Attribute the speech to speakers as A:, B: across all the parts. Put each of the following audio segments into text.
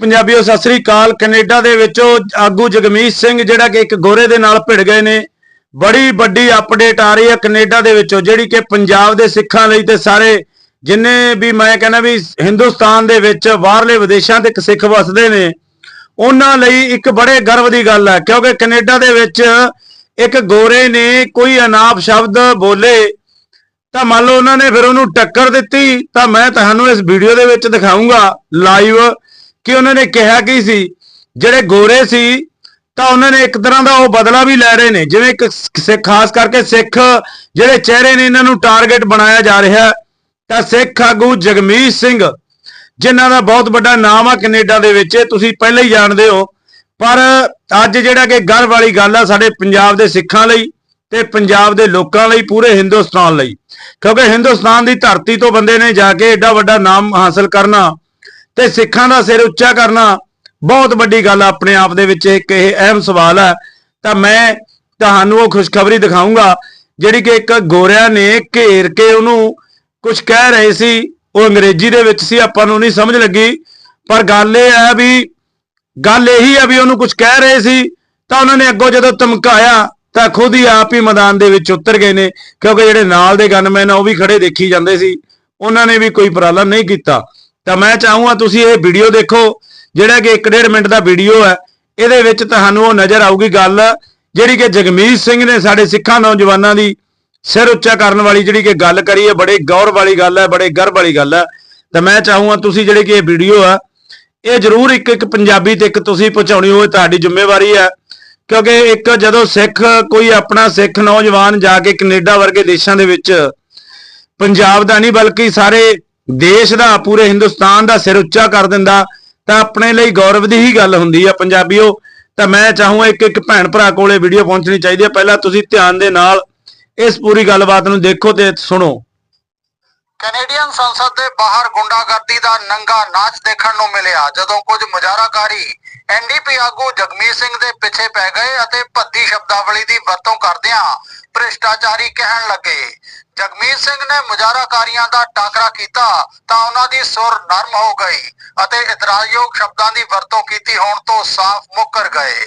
A: ਪੰਜਾਬੀਓ, ਸਤਿ ਸ੍ਰੀ ਅਕਾਲ। Canada ਦੇ ਵਿੱਚੋਂ ਆਗੂ ਜਗਮੀਤ ਸਿੰਘ, ਜਿਹੜਾ ਕਿ ਇੱਕ ਗੋਰੇ ਦੇ ਨਾਲ ਭਿੜ ਗਏ ਨੇ। ਬੜੀ ਵੱਡੀ ਅਪਡੇਟ ਆ ਰਹੀ ਹੈ ਕੈਨੇਡਾ ਦੇ ਵਿੱਚੋਂ, ਜਿਹੜੀ ਕਿ ਪੰਜਾਬ ਦੇ ਸਿੱਖਾਂ ਲਈ ਤੇ ਸਾਰੇ ਜਿੰਨੇ ਵੀ ਮੈਂ ਕਹਿੰਦਾ ਵੀ ਹਿੰਦੁਸਤਾਨ ਦੇ ਵਿੱਚ ਬਾਹਰਲੇ ਵਿਦੇਸ਼ਾਂ ਤੇ ਸਿੱਖ ਵਸਦੇ ਨੇ, ਉਹਨਾਂ ਲਈ ਇੱਕ ਬੜੇ ਗਰਵ ਦੀ ਗੱਲ ਹੈ, ਕਿਉਂਕਿ ਕੈਨੇਡਾ ਦੇ ਵਿੱਚ ਇੱਕ ਗੋਰੇ ਨੇ ਕੋਈ ਅਨਾਪ ਸ਼ਬਦ ਬੋਲੇ, ਤਾਂ ਮੰਨ ਲਓ ਉਹਨਾਂ ਨੇ ਫਿਰ ਉਹਨੂੰ ਟੱਕਰ ਦਿੱਤੀ, ਤਾਂ ਮੈਂ ਤੁਹਾਨੂੰ ਇਸ ਵੀਡੀਓ ਦੇ ਵਿੱਚ ਦਿਖਾਉਂਗਾ ਲਾਈਵ ਕਿ ਉਹਨਾਂ ਨੇ ਕਿਹਾ ਕੀ ਸੀ? ਜਿਹੜੇ ਗੋਰੇ ਸੀ, ਤਾਂ ਉਹਨਾਂ ਨੇ ਇੱਕ ਤਰ੍ਹਾਂ ਦਾ ਉਹ ਬਦਲਾ ਵੀ ਲੈ ਰਹੇ ਨੇ। ਜਿਵੇਂ ਇੱਕ ਸਿੱਖ ਖਾਸ ਕਰਕੇ ਸਿੱਖ ਜਿਹੜੇ ਚਿਹਰੇ ਨੇ, ਇਹਨਾਂ ਨੂੰ ਟਾਰਗੇਟ ਬਣਾਇਆ ਜਾ ਰਿਹਾ। ਤਾਂ ਸਿੱਖ ਆਗੂ ਜਗਮੀਤ ਸਿੰਘ, ਜਿਨ੍ਹਾਂ ਦਾ ਬਹੁਤ ਵੱਡਾ ਨਾਮ ਆ ਕੈਨੇਡਾ ਦੇ ਵਿੱਚ, ਤੁਸੀਂ ਪਹਿਲਾਂ ਹੀ ਜਾਣਦੇ ਹੋ। ਪਰ ਅੱਜ ਜਿਹੜਾ ਕਿ ਗਰਵ ਵਾਲੀ ਗੱਲ ਆ ਸਾਡੇ ਪੰਜਾਬ ਦੇ ਸਿੱਖਾਂ ਲਈ ਤੇ ਪੰਜਾਬ ਦੇ ਲੋਕਾਂ ਲਈ, ਪੂਰੇ ਹਿੰਦੁਸਤਾਨ ਲਈ। ਕਿਉਂਕਿ ਹਿੰਦੁਸਤਾਨ ਦੀ ਧਰਤੀ ਤੋਂ ਬੰਦੇ ਨੇ ਜਾ ਕੇ ਏਡਾ ਵੱਡਾ ਨਾਮ ਹਾਸਲ ਕਰਨਾ ਤੇ ਸਿੱਖਾਂ ਦਾ ਸਿਰ ਉੱਚਾ ਕਰਨਾ ਬਹੁਤ ਵੱਡੀ ਗੱਲ ਆਪਣੇ ਆਪ ਦੇ ਵਿੱਚ। ਇੱਕ ਇਹ ਅਹਿਮ ਸਵਾਲ ਹੈ ਤਾਂ ਮੈਂ ਤੁਹਾਨੂੰ ਉਹ ਖੁਸ਼ਖਬਰੀ ਦਿਖਾਉਂਗਾ ਜਿਹੜੀ ਕਿ ਇੱਕ ਗੋਰਿਆਂ ਨੇ ਘੇਰ ਕੇ ਉਹਨੂੰ ਕੁਝ ਕਹਿ ਰਹੇ ਸੀ। ਉਹ ਅੰਗਰੇਜ਼ੀ ਦੇ ਵਿੱਚ ਸੀ, ਆਪਾਂ ਨੂੰ ਨਹੀਂ ਸਮਝ ਲੱਗੀ। ਪਰ ਗੱਲ ਇਹ ਹੈ ਵੀ, ਗੱਲ ਇਹੀ ਹੈ ਵੀ ਉਹਨੂੰ ਕੁਝ ਕਹਿ ਰਹੇ ਸੀ, ਤਾਂ ਉਹਨਾਂ ਨੇ ਅੱਗੋਂ ਜਦੋਂ ਧਮਕਾਇਆ, ਤਾਂ ਖੁਦ ਹੀ ਆਪ ਹੀ ਮੈਦਾਨ ਦੇ ਵਿੱਚ ਉਤਰ ਗਏ ਨੇ। ਕਿਉਂਕਿ ਜਿਹੜੇ ਨਾਲ ਦੇ ਗਨਮੈਨ ਆ, ਉਹ ਵੀ ਖੜੇ ਦੇਖੀ ਜਾਂਦੇ ਸੀ। ਉਹਨਾਂ ਨੇ ਵੀ ਕੋਈ ਉਪਰਾਲਾ ਨਹੀਂ ਕੀਤਾ। ਤਾਂ ਮੈਂ ਚਾਹੂੰਗਾ ਤੁਸੀਂ ਇਹ ਵੀਡੀਓ ਦੇਖੋ, ਜਿਹੜਾ ਕਿ 1.5 ਮਿੰਟ ਦਾ ਵੀਡੀਓ ਹੈ, ਇਹਦੇ ਵਿੱਚ ਤੁਹਾਨੂੰ ਉਹ ਨਜ਼ਰ ਆਊਗੀ ਗੱਲ ਜਿਹੜੀ ਕਿ ਜਗਮੀਤ ਸਿੰਘ ਨੇ ਸਾਡੇ ਸਿੱਖਾਂ ਨੌਜਵਾਨਾਂ ਦੀ ਸਿਰ ਉੱਚਾ ਕਰਨ ਵਾਲੀ ਜਿਹੜੀ ਕਿ ਗੱਲ ਕਰੀ ਹੈ, ਬੜੇ ਗੌਰ ਵਾਲੀ ਗੱਲ ਹੈ, ਬੜੇ ਗਰਵ ਵਾਲੀ ਗੱਲ ਹੈ। ਤਾਂ ਮੈਂ ਚਾਹੂੰਗਾ ਤੁਸੀਂ ਜਿਹੜੇ ਕਿ ਇਹ ਵੀਡੀਓ ਆ, ਇਹ ਜ਼ਰੂਰ ਇੱਕ ਇੱਕ ਪੰਜਾਬੀ ਤੇ ਇੱਕ ਤੁਸੀਂ ਪਹੁੰਚਾਉਣੀ ਹੋਵੇ, ਤੁਹਾਡੀ ਜ਼ਿੰਮੇਵਾਰੀ ਹੈ। ਕਿਉਂਕਿ ਇੱਕ ਜਦੋਂ ਸਿੱਖ, ਕੋਈ ਆਪਣਾ ਸਿੱਖ ਨੌਜਵਾਨ ਜਾ ਕੇ ਕੈਨੇਡਾ ਵਰਗੇ ਦੇਸ਼ਾਂ ਦੇ ਵਿੱਚ ਪੰਜਾਬ ਦਾ ਨਹੀਂ, ਬਲਕਿ ਸਾਰੇ ਦੇਸ਼ ਦਾ, ਪੂਰੇ ਹਿੰਦੁਸਤਾਨ ਦਾ ਸਿਰ ਉੱਚਾ ਕਰ ਦਿੰਦਾ, ਤਾਂ ਆਪਣੇ ਲਈ ਗੌਰਵ ਦੀ ਹੀ ਗੱਲ ਹੁੰਦੀ ਆ ਪੰਜਾਬੀਓ। ਤਾਂ ਮੈਂ ਚਾਹੂੰਗਾ ਇੱਕ ਇੱਕ ਭੈਣ ਭਰਾ ਕੋਲੇ ਵੀਡੀਓ ਪਹੁੰਚਣੀ ਚਾਹੀਦੀ ਹੈ ਪਹਿਲਾਂ ਤੁਸੀਂ ਧਿਆਨ ਦੇ ਨਾਲ ਇਸ ਪੂਰੀ ਗੱਲਬਾਤ ਨੂੰ ਦੇਖੋ ਤੇ ਸੁਣੋ।
B: ਕੈਨੇਡੀਅਨ ਸੰਸਦ ਦੇ ਬਾਹਰ ਗੁੰਡਾਗਰਦੀ ਦਾ ਨੰਗਾ ਨਾਚ ਦੇਖਣ ਨੂੰ ਮਿਲਿਆ, ਜਦੋਂ ਕੁਝ ਮੁਜ਼ਾਹਰਾਕਾਰੀ ਐਨਡੀਪੀ ਆਗੂ ਜਗਮੀਤ ਸਿੰਘ ਦੇ ਪਿੱਛੇ ਪੈ ਗਏ ਅਤੇ ਭੱਦੀ ਸ਼ਬਦਾਵਲੀ ਦੀ ਵਰਤੋਂ ਕਰਦਿਆਂ ਭ੍ਰਿਸ਼ਟਾਚਾਰੀ ਕਹਿਣ ਲੱਗੇ। ਜਗਮੀਤ ਸਿੰਘ ਨੇ ਮੁਜ਼ਾਹਰਾਕਾਰੀਆਂ ਦਾ ਟਾਕਰਾ ਕੀਤਾ ਤਾਂ ਉਹਨਾਂ ਦੀ ਸੁਰ ਨਰਮ ਹੋ ਗਈ ਅਤੇ ਇਤਰਾਜ਼ਯੋਗ ਸ਼ਬਦਾਂ ਦੀ ਵਰਤੋਂ ਕੀਤੀ ਹੋਣ ਤੋਂ ਸਾਫ਼ ਮੁੱਕਰ ਗਏ।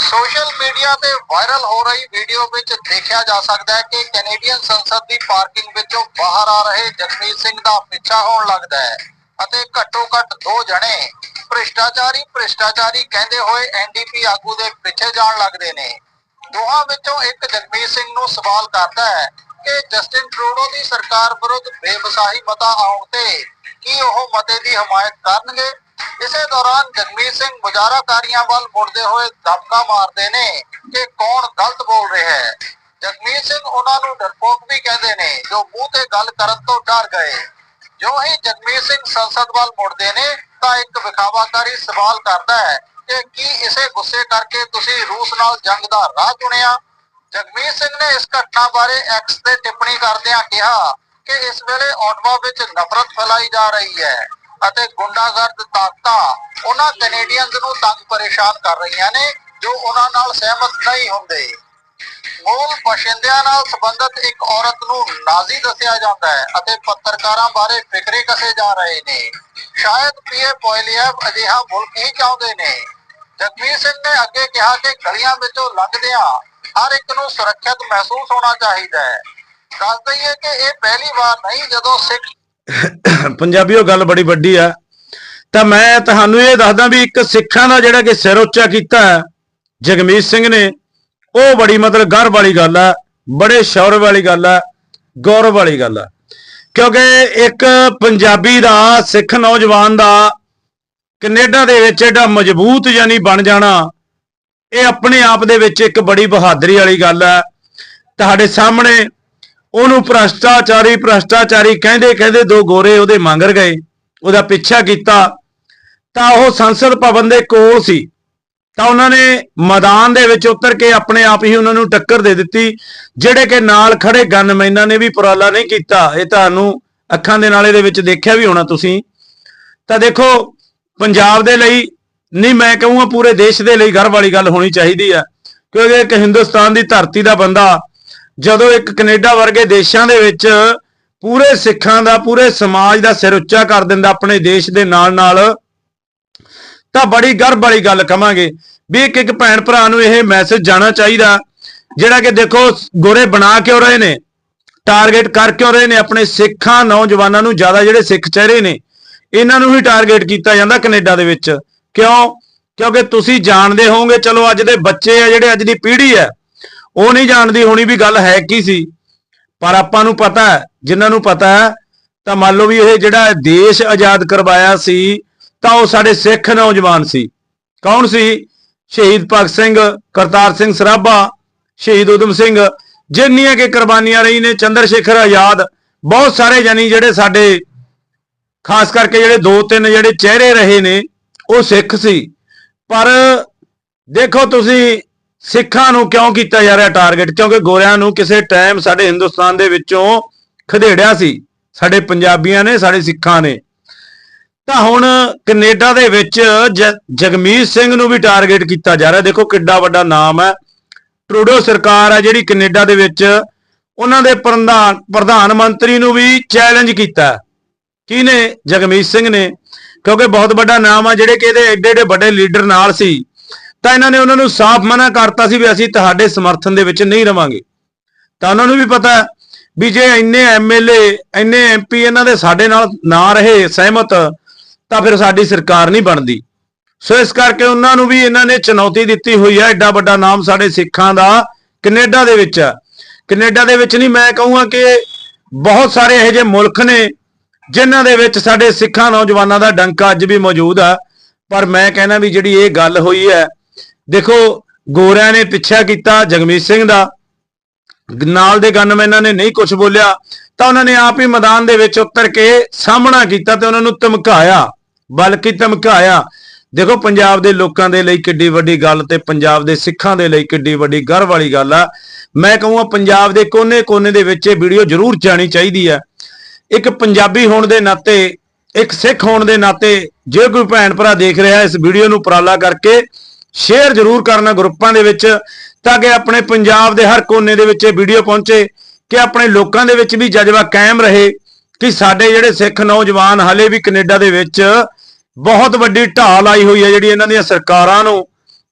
B: ਸੋਸ਼ਲ ਮੀਡੀਆ ਤੇ ਵਾਇਰਲ ਹੋ ਰਹੀ ਵੀਡੀਓ ਵਿੱਚ ਦੇਖਿਆ ਜਾ ਸਕਦਾ ਹੈ ਕਿ ਕੈਨੇਡੀਅਨ ਸੰਸਦ ਦੀ ਪਾਰਕਿੰਗ ਵਿੱਚੋਂ ਬਾਹਰ ਆ ਰਹੇ ਜਗਮੀਤ ਸਿੰਘ ਦਾ ਪਿੱਛਾ ਹੋਣ ਲੱਗਦਾ ਹੈ ਅਤੇ ਘੱਟੋ ਘੱਟ ਦੋ ਜਣੇ ਭ੍ਰਿਸ਼ਟਾਚਾਰੀ ਭ੍ਰਿਸ਼ਟਾਚਾਰੀ ਕਹਿੰਦੇ ਹੋਏ ਐਨਡੀਪੀ ਆਗੂ ਦੇ ਪਿੱਛੇ ਜਾਣ ਲੱਗਦੇ ਨੇ। ਦੋਹਾਂ ਵਿੱਚੋਂ ਇੱਕ ਜਗਮੀਤ ਸਿੰਘ ਨੂੰ ਸਵਾਲ ਕਰਦਾ ਹੈ ਕਿ ਜਸਟਿਨ ਟਰੂਡੋ ਦੀ ਸਰਕਾਰ ਵਿਰੁੱਧ ਬੇਵਸਾਹੀ ਮਤਾ ਆਉਣ ਤੇ ਕੀ ਉਹ ਮਤੇ ਦੀ ਹਮਾਇਤ ਕਰਨਗੇ? ਇਸੇ ਦੌਰਾਨ ਜਗਮੀਤ ਸਿੰਘ ਮੁਜ਼ਾਹਰਾਕਾਰੀਆਂ ਵੱਲ ਮੁੜਦੇ ਹੋਏ ਦਬਕਾ ਮਾਰਦੇ ਨੇ ਕਿ ਕੌਣ ਗਲਤ ਬੋਲ ਰਿਹਾ ਹੈ। ਜਗਮੀਤ ਸਿੰਘ ਉਹਨਾਂ ਨੂੰ ਡਰਪੋਕ ਵੀ ਕਹਿੰਦੇ ਨੇ, ਜੋ ਮੂੰਹ ਤੇ ਗੱਲ ਕਰਨ ਤੋਂ ਡਰ ਗਏ। ਜੋ ਹੀ ਜਗਮੀਤ ਸਿੰਘ ਸੰਸਦ ਵੱਲ ਮੁੜਦੇ ਨੇ, ਤਾਂ ਇੱਕ ਵਿਖਾਵਾਕਾਰੀ ਸਵਾਲ ਕਰਦਾ ਹੈ ਕਿ ਕੀ ਇਸੇ ਗੁੱਸੇ ਕਰਕੇ ਤੁਸੀਂ ਰੂਸ ਨਾਲ ਜੰਗ ਦਾ ਰਾਹ ਚੁਣਿਆ? ਜਗਮੀਤ ਸਿੰਘ ਨੇ ਇਸ ਘਟਨਾ ਬਾਰੇ ਐਕਸ ਤੇ ਟਿੱਪਣੀ ਕਰਦਿਆਂ ਕਿਹਾ ਕਿ ਇਸ ਵੇਲੇ ਆਟਵਾ ਵਿੱਚ ਨਫ਼ਰਤ ਫੈਲਾਈ ਜਾ ਰਹੀ ਹੈ ਅਤੇ ਗੁੰਡਾਗਰਦ ਤਾਕਤਾਂ ਉਹਨਾਂ ਕੈਨੇਡੀਅਨਜ਼ ਨੂੰ ਤੰਗ ਪਰੇਸ਼ਾਨ ਕਰ ਰਹੀਆਂ ਨੇ ਜੋ ਉਹਨਾਂ ਨਾਲ ਸਹਿਮਤ ਨਹੀਂ ਹੁੰਦੇ। ਮੂਲ ਬਸ਼ਿੰਦਿਆਂ ਨਾਲ ਸੰਬੰਧਿਤ ਇੱਕ ਔਰਤ ਨੂੰ ਨਾਜ਼ੀ ਦੱਸਿਆ ਜਾਂਦਾ ਹੈ ਅਤੇ ਪੱਤਰਕਾਰਾਂ ਬਾਰੇ ਫਿਕਰੇ ਕਸੇ ਜਾ ਰਹੇ ਨੇ। ਸ਼ਾਇਦ ਪੀਏ ਪੋਇਲੀਅਬ ਅਜਿਹਾ ਮੁਲਕ ਹੀ ਚਾਹੁੰਦੇ ਨੇ। ਜਗਮੀਤ ਸਿੰਘ ਨੇ ਅੱਗੇ ਕਿਹਾ ਕਿ ਗਲੀਆਂ ਵਿੱਚੋਂ ਲੰਘਦਿਆਂ ਹਰ ਇੱਕ ਨੂੰ ਸੁਰੱਖਿਅਤ ਮਹਿਸੂਸ ਹੋਣਾ ਚਾਹੀਦਾ ਹੈ। ਦੱਸ ਦਈਏ ਕਿ ਇਹ ਪਹਿਲੀ ਵਾਰ ਨਹੀਂ, ਜਦੋਂ ਸਿੱਖ
A: ਪੰਜਾਬੀਓ, ਗੱਲ ਬੜੀ ਵੱਡੀ ਆ। ਤਾਂ ਮੈਂ ਤੁਹਾਨੂੰ ਇਹ ਦੱਸਦਾ ਵੀ ਇੱਕ ਸਿੱਖਾਂ ਦਾ ਜਿਹੜਾ ਕਿ ਸਿਰ ਉੱਚਾ ਕੀਤਾ ਜਗਮੀਤ ਸਿੰਘ ਨੇ, ਉਹ ਬੜੀ ਮਤਲਬ ਗਰਵ ਵਾਲੀ ਗੱਲ ਆ, ਬੜੇ ਸ਼ੌਰਵ ਵਾਲੀ ਗੱਲ ਆ, ਗੌਰਵ ਵਾਲੀ ਗੱਲ ਆ। ਕਿਉਂਕਿ ਇੱਕ ਪੰਜਾਬੀ ਦਾ, ਸਿੱਖ ਨੌਜਵਾਨ ਦਾ ਕੈਨੇਡਾ ਦੇ ਵਿੱਚ ਏਡਾ ਮਜ਼ਬੂਤ ਯਾਨੀ ਬਣ ਜਾਣਾ ਇਹ ਆਪਣੇ ਆਪ ਦੇ ਵਿੱਚ ਇੱਕ ਬੜੀ ਬਹਾਦਰੀ ਵਾਲੀ ਗੱਲ ਹੈ। ਤੁਹਾਡੇ ਸਾਹਮਣੇ ਉਹਨੂੰ ਭ੍ਰਸ਼ਟਾਚਾਰੀ ਭ੍ਰਸ਼ਟਾਚਾਰੀ ਕਹਿੰਦੇ ਕਹਿੰਦੇ ਦੋ ਗੋਰੇ ਉਹਦੇ ਮੰਗਰ ਗਏ, ਉਹਦਾ ਪਿੱਛਾ ਕੀਤਾ। ਤਾਂ ਉਹ ਸੰਸਦ ਭਵਨ ਦੇ ਕੋਲ ਸੀ। ਤਾਂ ਉਹਨਾਂ ਨੇ ਮੈਦਾਨ ਦੇ ਵਿੱਚ ਉਤਰ ਕੇ ਆਪਣੇ ਆਪ ਹੀ ਉਹਨਾਂ ਨੂੰ ਟੱਕਰ ਦੇ ਦਿੱਤੀ, ਜਿਹੜੇ ਕਿ ਨਾਲ ਖੜੇ ਗਨਮੈਨਾਂ ਨੇ ਵੀ ਉਪਰਾਲਾ ਨਹੀਂ ਕੀਤਾ। ਇਹ ਤੁਹਾਨੂੰ ਅੱਖਾਂ ਦੇ ਨਾਲੇ ਦੇ ਵਿੱਚ ਦੇਖਿਆ ਵੀ ਹੋਣਾ ਤੁਸੀਂ। ਤਾਂ ਦੇਖੋ, ਪੰਜਾਬ ਦੇ ਲਈ ਨਹੀਂ, ਮੈਂ ਕਹੂੰਗਾ ਪੂਰੇ ਦੇਸ਼ ਦੇ ਲਈ ਗਰਵ ਵਾਲੀ ਗੱਲ ਹੋਣੀ ਚਾਹੀਦੀ ਆ। ਕਿਉਂਕਿ ਇੱਕ ਹਿੰਦੁਸਤਾਨ ਦੀ ਧਰਤੀ ਦਾ ਬੰਦਾ, ਜਦੋਂ ਇੱਕ ਕੈਨੇਡਾ ਵਰਗੇ ਦੇਸ਼ਾਂ ਦੇ ਵਿੱਚ ਪੂਰੇ ਸਿੱਖਾਂ ਦਾ, ਪੂਰੇ ਸਮਾਜ ਦਾ ਸਿਰ ਉੱਚਾ ਕਰ ਦਿੰਦਾ ਆਪਣੇ ਦੇਸ਼ ਦੇ ਨਾਲ ਨਾਲ ਤਾਂ ਬੜੀ ਗਰਭ ਵਾਲੀ ਗੱਲ ਕਵਾਂਗੇ ਵੀ ਇੱਕ ਇੱਕ ਭੈਣ ਭਰਾ ਨੂੰ ਇਹ ਮੈਸੇਜ ਜਾਣਾ ਚਾਹੀਦਾ, ਜਿਹੜਾ ਕਿ ਦੇਖੋ, ਗੋਰੇ ਬਣਾ ਕਿਉਂ ਰਹੇ ਨੇ ਟਾਰਗੇਟ ਕਰ ਕਿਉਂ ਰਹੇ ਨੇ, ਆਪਣੇ ਸਿੱਖਾਂ, ਨੌਜਵਾਨਾਂ ਨੂੰ ਜ਼ਿਆਦਾ ਜਿਹੜੇ ਸਿੱਖ ਚਿਹਰੇ ਨੇ, ਇਹਨਾਂ ਨੂੰ ਹੀ ਟਾਰਗੇਟ ਕੀਤਾ ਜਾਂਦਾ ਕੈਨੇਡਾ ਦੇ ਵਿੱਚ। ਕਿਉਂ? ਕਿਉਂਕਿ ਤੁਸੀਂ ਜਾਣਦੇ ਹੋਵੋਗੇ, ਚਲੋ ਅੱਜ ਦੇ ਬੱਚੇ ਆ ਜਿਹੜੇ ਅੱਜ ਦੀ ਪੀੜ੍ਹੀ ਹੈ, ਉਹ ਨਹੀਂ ਜਾਣਦੀ ਹੋਣੀ ਵੀ ਗੱਲ ਹੈ ਕੀ ਸੀ। ਪਰ ਆਪਾਂ ਨੂੰ ਪਤਾ ਹੈ, ਜਿਨ੍ਹਾਂ ਨੂੰ ਪਤਾ ਹੈ, ਤਾਂ ਮੰਨ ਲਓ ਵੀ ਇਹ ਜਿਹੜਾ ਦੇਸ਼ ਆਜ਼ਾਦ ਕਰਵਾਇਆ ਸੀ, ਤਾਂ ਉਹ ਸਾਡੇ ਸਿੱਖ ਨੌਜਵਾਨ ਸੀ। ਕੌਣ ਸੀ? ਸ਼ਹੀਦ ਭਗਤ ਸਿੰਘ, ਕਰਤਾਰ ਸਿੰਘ ਸਰਾਭਾ, ਸ਼ਹੀਦ ਉਦਮ ਸਿੰਘ। ਜਿੰਨੀਆਂ ਕਿ ਕੁਰਬਾਨੀਆਂ ਰਹੀ ਨੇ, ਚੰਦਰ ਸ਼ੇਖਰ ਆਜ਼ਾਦ, ਬਹੁਤ ਸਾਰੇ ਜਾਨੀ ਜਿਹੜੇ ਸਾਡੇ, ਖਾਸ ਕਰਕੇ ਜਿਹੜੇ ਦੋ ਤਿੰਨ ਜਿਹੜੇ ਚਿਹਰੇ ਰਹੇ ਨੇ ਉਹ ਸਿੱਖ ਸੀ। ਪਰ ਦੇਖੋ ਤੁਸੀਂ, ਸਿੱਖਾਂ ਨੂੰ ਕਿਉਂ ਕੀਤਾ ਜਾ ਰਿਹਾ ਟਾਰਗੇਟ ਕਿਉਂਕਿ ਗੋਰਿਆਂ ਨੂੰ ਕਿਸੇ ਟਾਈਮ ਸਾਡੇ ਹਿੰਦੁਸਤਾਨ ਦੇ ਵਿੱਚੋਂ ਖਦੇੜਿਆ ਸੀ। ਸਾਡੇ ਪੰਜਾਬੀਆਂ ਨੇ, ਸਾਡੇ ਸਿੱਖਾਂ ਨੇ। ਤਾਂ ਹੁਣ ਕੈਨੇਡਾ ਦੇ ਵਿੱਚ ਜ- ਜਗਮੀਤ ਸਿੰਘ ਨੂੰ ਵੀ ਟਾਰਗੇਟ ਕੀਤਾ ਜਾ ਰਿਹਾ। ਦੇਖੋ ਕਿੱਡਾ ਵੱਡਾ ਨਾਮ ਹੈ। ਟਰੂਡੋ ਸਰਕਾਰ ਹੈ ਜਿਹੜੀ ਕੈਨੇਡਾ ਦੇ ਵਿੱਚ ਉਹਨਾਂ ਦੇ ਪ੍ਰਧਾਨ ਪ੍ਰਧਾਨ ਮੰਤਰੀ ਨੂੰ ਵੀ ਚੈਲੰਜ ਕੀਤਾ। ਕਿਹਨੇ ਜਗਮੀਤ ਸਿੰਘ ਨੇ। ਕਿਉਂਕਿ ਬਹੁਤ ਵੱਡਾ ਨਾਮ ਆ, ਜਿਹੜੇ ਕਿ ਇਹਦੇ ਐਡੇ ਐਡੇ ਵੱਡੇ ਲੀਡਰ ਨਾਲ ਸੀ, ਤਾਂ ਇਹਨਾਂ ਨੇ ਉਹਨਾਂ ਨੂੰ ਸਾਫ਼ ਮਨਾ ਕਰਤਾ ਸੀ ਵੀ ਅਸੀਂ ਤੁਹਾਡੇ ਸਮਰਥਨ ਦੇ ਵਿੱਚ ਨਹੀਂ ਰਵਾਂਗੇ। ਤਾਂ ਉਹਨਾਂ ਨੂੰ ਵੀ ਪਤਾ ਵੀ ਜੇ ਇੰਨੇ ਐਮਐਲਏ ਇੰਨੇ ਐਮਪੀ ਇਹਨਾਂ ਦੇ ਸਾਡੇ ਨਾਲ ਨਾ ਰਹੇ, ਸਹਿਮਤ, ਤਾਂ ਫਿਰ ਸਾਡੀ ਸਰਕਾਰ ਨਹੀਂ ਬਣਦੀ। ਸੋ ਇਸ ਕਰਕੇ ਉਹਨਾਂ ਨੂੰ ਵੀ ਇਹਨਾਂ ਨੇ ਚੁਣੌਤੀ ਦਿੱਤੀ ਹੋਈ ਹੈ ਐਡਾ ਵੱਡਾ ਨਾਮ ਸਾਡੇ ਸਿੱਖਾਂ ਦਾ ਕੈਨੇਡਾ ਦੇ ਵਿੱਚ ਹੈ। ਕੈਨੇਡਾ ਦੇ ਵਿੱਚ ਨਹੀਂ, ਮੈਂ ਕਹੂੰਗਾ ਕਿ ਬਹੁਤ ਸਾਰੇ ਇਹੋ ਜਿਹੇ ਮੁਲਕ ਨੇ ਜਿਨ੍ਹਾਂ ਦੇ ਵਿੱਚ ਸਾਡੇ ਸਿੱਖਾਂ, ਨੌਜਵਾਨਾਂ ਦਾ ਡੰਕਾ ਅੱਜ ਵੀ ਮੌਜੂਦ ਆ। ਪਰ ਮੈਂ ਕਹਿੰਦਾ ਵੀ ਜਿਹੜੀ ਇਹ ਗੱਲ ਹੋਈ ਹੈ, ਦੇਖੋ, ਗੋਰਿਆਂ ਨੇ ਪਿੱਛਾ ਕੀਤਾ ਜਗਮੀਤ ਸਿੰਘ ਦਾ। ਨਾਲ ਦੇ ਗਨਮੈਨਾਂ ਨੇ ਨਹੀਂ ਕੁਝ ਬੋਲਿਆ, ਤਾਂ ਉਹਨਾਂ ਨੇ ਆਪ ਹੀ ਮੈਦਾਨ ਦੇ ਵਿੱਚ ਉਤਰ ਕੇ ਸਾਹਮਣਾ ਕੀਤਾ ਤੇ ਉਹਨਾਂ ਨੂੰ ਧਮਕਾਇਆ। ਬਲਕਿ ਧਮਕਾਇਆ। ਦੇਖੋ, ਪੰਜਾਬ ਦੇ ਲੋਕਾਂ ਦੇ ਲਈ ਕਿੱਡੀ ਵੱਡੀ ਗੱਲ ਤੇ ਪੰਜਾਬ ਦੇ ਸਿੱਖਾਂ ਦੇ ਲਈ ਕਿੱਡੀ ਵੱਡੀ ਗਰਵ ਵਾਲੀ ਗੱਲ ਆ। ਮੈਂ ਕਹੂੰਗਾ, ਪੰਜਾਬ ਦੇ ਕੋਨੇ-ਕੋਨੇ ਦੇ ਵਿੱਚ ਇਹ ਵੀਡੀਓ ਜ਼ਰੂਰ ਜਾਣੀ ਚਾਹੀਦੀ ਆ ਇੱਕ ਪੰਜਾਬੀ ਹੋਣ ਦੇ ਨਾਤੇ, ਇੱਕ ਸਿੱਖ ਹੋਣ ਦੇ ਨਾਤੇ ਜੇ ਕੋਈ ਭੈਣ ਭਰਾ ਦੇਖ ਰਿਹਾ ਇਸ ਵੀਡੀਓ ਨੂੰ ਉਪਰਾਲਾ ਕਰਕੇ, ਸ਼ੇਅਰ ਜ਼ਰੂਰ ਕਰਨਾ ਗਰੁੱਪਾਂ ਦੇ ਵਿੱਚ ਤਾਂ ਕਿ ਆਪਣੇ ਪੰਜਾਬ ਦੇ ਹਰ ਕੋਨੇ ਦੇ ਵਿੱਚ ਇਹ ਵੀਡੀਓ ਪਹੁੰਚੇ, ਕਿ ਆਪਣੇ ਲੋਕਾਂ ਦੇ ਵਿੱਚ ਵੀ ਜਜ਼ਬਾ ਕਾਇਮ ਰਹੇ, ਕਿ ਸਾਡੇ ਜਿਹੜੇ ਸਿੱਖ ਨੌਜਵਾਨ ਹਲੇ ਵੀ ਕੈਨੇਡਾ ਦੇ ਵਿੱਚ ਬਹੁਤ ਵੱਡੀ ਢਾਲ ਆਈ ਹੋਈ ਹੈ ਜਿਹੜੀ ਇਹਨਾਂ ਦੀਆਂ ਸਰਕਾਰਾਂ ਨੂੰ,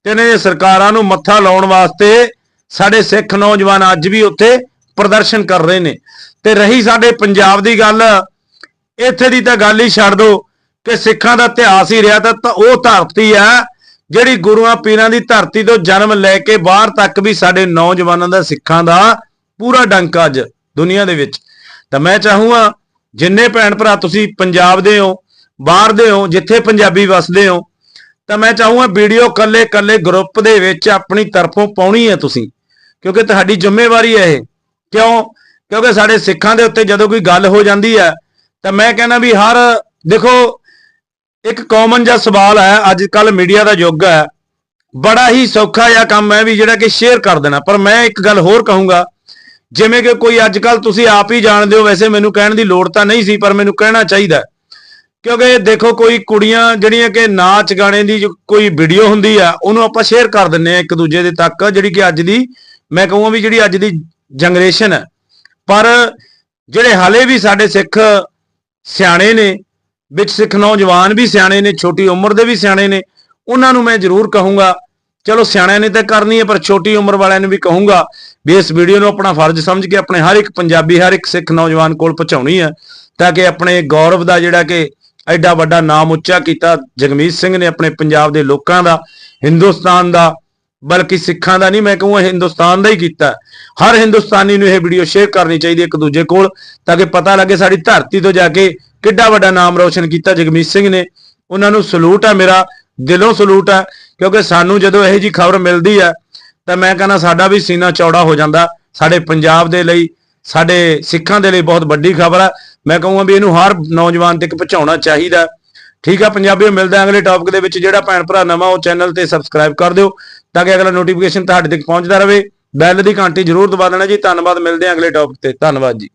A: ਤੇ ਇਹਨਾਂ ਦੀਆਂ ਸਰਕਾਰਾਂ ਨੂੰ ਮੱਥਾ ਲਾਉਣ ਵਾਸਤੇ ਸਾਡੇ ਸਿੱਖ ਨੌਜਵਾਨ ਅੱਜ ਵੀ ਉੱਥੇ ਪ੍ਰਦਰਸ਼ਨ ਕਰ ਰਹੇ ਨੇ। ਤੇ ਰਹੀ ਸਾਡੇ ਪੰਜਾਬ ਦੀ ਗੱਲ, ਇੱਥੇ ਦੀ ਤਾਂ ਗੱਲ ਹੀ ਛੱਡ ਦੋ ਕਿ ਸਿੱਖਾਂ ਦਾ ਇਤਿਹਾਸ ਹੀ ਰਿਹਾ ਤਾਂ ਉਹ ਧਰਤੀ ਹੈ ਜਿਹੜੀ ਗੁਰੂਆਂ ਪੀਰਾਂ ਦੀ ਧਰਤੀ ਤੋਂ ਜਨਮ ਲੈ ਕੇ ਬਾਹਰ ਤੱਕ ਵੀ ਸਾਡੇ ਨੌਜਵਾਨਾਂ ਦਾ, ਸਿੱਖਾਂ ਦਾ ਪੂਰਾ ਡੰਕਾ ਅੱਜ ਦੁਨੀਆ ਦੇ ਵਿੱਚ। ਤਾਂ ਮੈਂ ਚਾਹੂੰਗਾ ਜਿੰਨੇ ਭੈਣ ਭਰਾ ਤੁਸੀਂ ਪੰਜਾਬ ਦੇ ਹੋ, ਬਾਹਰ ਦੇ ਹੋ, ਜਿੱਥੇ ਪੰਜਾਬੀ ਵਸਦੇ ਹੋ, ਤਾਂ ਮੈਂ ਚਾਹੂੰਗਾ ਵੀਡੀਓ ਕੱਲੇ ਕੱਲੇ ਗਰੁੱਪ ਦੇ ਵਿੱਚ ਆਪਣੀ ਤਰਫੋਂ ਪਾਉਣੀ ਹੈ ਤੁਸੀਂ, ਕਿਉਂਕਿ ਤੁਹਾਡੀ ਜ਼ਿੰਮੇਵਾਰੀ ਹੈ ਇਹ। ਕਿਉਂ? ਕਿਉਂਕਿ ਸਾਡੇ ਸਿੱਖਾਂ ਦੇ ਉੱਤੇ ਜਦੋਂ ਕੋਈ ਗੱਲ ਹੋ ਜਾਂਦੀ ਹੈ, ਤਾਂ ਮੈਂ ਕਹਿੰਦਾ ਵੀ ਹਰ, ਦੇਖੋ, ਇੱਕ ਕਾਮਨ ਜਿਹਾ ਸਵਾਲ ਹੈ ਅੱਜ ਕੱਲ ਮੀਡੀਆ ਦਾ ਯੁੱਗ ਹੈ। ਬੜਾ ਹੀ ਸੌਖਾ ਜਿਹਾ ਕੰਮ ਹੈ ਵੀ ਜਿਹੜਾ ਕਿ ਸ਼ੇਅਰ ਕਰ ਦੇਣਾ। ਪਰ ਮੈਂ ਇੱਕ ਗੱਲ ਹੋਰ ਕਹੂੰਗਾ, ਜਿਵੇਂ ਕਿ ਕੋਈ ਅੱਜ ਕੱਲ ਤੁਸੀਂ ਆਪ ਹੀ ਜਾਣਦੇ ਹੋ, ਵੈਸੇ ਮੈਨੂੰ ਕਹਿਣ ਦੀ ਲੋੜ ਤਾਂ ਨਹੀਂ ਸੀ, ਪਰ ਮੈਨੂੰ ਕਹਿਣਾ ਚਾਹੀਦਾ ਕਿਉਂਕਿ ਦੇਖੋ, ਕੋਈ ਕੁੜੀਆਂ ਜਿਹੜੀਆਂ ਕਿ ਨਾਚ ਗਾਣੇ ਦੀ ਕੋਈ ਵੀਡੀਓ ਹੁੰਦੀ ਆ, ਉਹਨੂੰ ਆਪਾਂ ਸ਼ੇਅਰ ਕਰ ਦਿੰਨੇ ਆ ਇੱਕ ਦੂਜੇ ਦੇ ਤੱਕ, ਜਿਹੜੀ ਕਿ ਅੱਜ ਦੀ, ਮੈਂ ਕਹੂੰਗਾ ਵੀ ਜਿਹੜੀ ਅੱਜ ਦੀ ਜਨਰੇਸ਼ਨ ਹੈ। ਪਰ ਜਿਹੜੇ ਹਾਲੇ ਵੀ ਸਾਡੇ ਸਿੱਖ ਸਿਆਣੇ ਨੇ, ਵਿੱਚ ਸਿੱਖ ਨੌਜਵਾਨ ਵੀ ਸਿਆਣੇ ਨੇ, ਛੋਟੀ ਉਮਰ ਦੇ ਵੀ ਸਿਆਣੇ ਨੇ, ਉਹਨਾਂ ਨੂੰ ਮੈਂ ਜ਼ਰੂਰ ਕਹੂੰਗਾ, ਚਲੋ ਸਿਆਣਿਆਂ ਨੇ ਤਾਂ ਕਰਨੀ ਹੈ, ਪਰ ਛੋਟੀ ਉਮਰ ਵਾਲਿਆਂ ਨੂੰ ਵੀ ਕਹੂੰਗਾ ਵੀ ਇਸ ਵੀਡੀਓ ਨੂੰ ਆਪਣਾ ਫਰਜ਼ ਸਮਝ ਕੇ ਆਪਣੇ ਹਰ ਇੱਕ ਪੰਜਾਬੀ, ਹਰ ਇੱਕ ਸਿੱਖ ਨੌਜਵਾਨ ਕੋਲ ਪਹੁੰਚਾਉਣੀ ਹੈ, ਤਾਂ ਕਿ ਆਪਣੇ ਗੌਰਵ ਦਾ ਜਿਹੜਾ ਕਿ ਐਡਾ ਵੱਡਾ ਨਾਮ ਉੱਚਾ ਕੀਤਾ, ਜਗਮੀਤ ਸਿੰਘ ਨੇ ਆਪਣੇ ਪੰਜਾਬ ਦੇ ਲੋਕਾਂ ਦਾ, ਹਿੰਦੁਸਤਾਨ ਦਾ ਬਲਕਿ ਸਿੱਖਾਂ ਦਾ ਨਹੀਂ, ਮੈਂ ਕਹੂੰਗਾ ਹਿੰਦੁਸਤਾਨ ਦਾ ਹੀ ਕੀਤਾ। ਹਰ ਹਿੰਦੁਸਤਾਨੀ ਨੂੰ ਇਹ ਵੀਡੀਓ ਸ਼ੇਅਰ ਕਰਨੀ ਚਾਹੀਦੀ ਹੈ ਇੱਕ ਦੂਜੇ ਕੋਲ, ਤਾਂ ਕਿ ਪਤਾ ਲੱਗੇ ਸਾਡੀ ਧਰਤੀ ਤੋਂ ਜਾ ਕੇ ਕਿੱਡਾ ਵੱਡਾ ਨਾਮ ਰੋਸ਼ਨ ਕੀਤਾ ਜਗਮੀਤ ਸਿੰਘ ਨੇ। ਉਹਨਾਂ ਨੂੰ ਸਲੂਟ ਹੈ ਮੇਰਾ, ਦਿਲੋਂ ਸਲੂਟ ਹੈ ਕਿਉਂਕਿ ਸਾਨੂੰ ਜਦੋਂ ਇਹੋ ਜੀ ਖਬਰ ਮਿਲਦੀ ਹੈ ਤਾਂ ਮੈਂ ਕਹਿੰਦਾ ਸਾਡਾ ਵੀ ਸੀਨਾ ਚੌੜਾ ਹੋ ਜਾਂਦਾ, ਸਾਡੇ ਪੰਜਾਬ ਦੇ ਲਈ, ਸਾਡੇ ਸਿੱਖਾਂ ਦੇ ਲਈ ਬਹੁਤ ਵੱਡੀ ਖਬਰ ਆ। ਮੈਂ ਕਹੂੰਗਾ ਵੀ ਇਹਨੂੰ ਹਰ ਨੌਜਵਾਨ ਤੱਕ ਪਹੁੰਚਾਉਣਾ ਚਾਹੀਦਾ। ਠੀਕ ਆ, ਪੰਜਾਬੀਓ, ਮਿਲਦੇ ਹਾਂ ਅਗਲੇ ਟੌਪਿਕ ਦੇ ਵਿੱਚ। ਜਿਹੜਾ ਭੈਣ ਭਰਾ ਨਵਾਂ, ਉਹ ਚੈਨਲ ਤੇ ਸਬਸਕ੍ਰਾਈਬ ਕਰ ਦਿਓ, ਤਾਂ ਕਿ ਅਗਲਾ ਨੋਟੀਫਿਕੇਸ਼ਨ ਤੁਹਾਡੇ ਤੱਕ ਪਹੁੰਚਦਾ ਰਹੇ। ਬੈਲ ਦੀ ਘੰਟੀ ਜ਼ਰੂਰ ਦਬਾ ਦੇਣਾ ਜੀ। ਧੰਨਵਾਦ, ਮਿਲਦੇ ਹਾਂ ਅਗਲੇ ਟੌਪਿਕ ਤੇ। ਧੰਨਵਾਦ ਜੀ।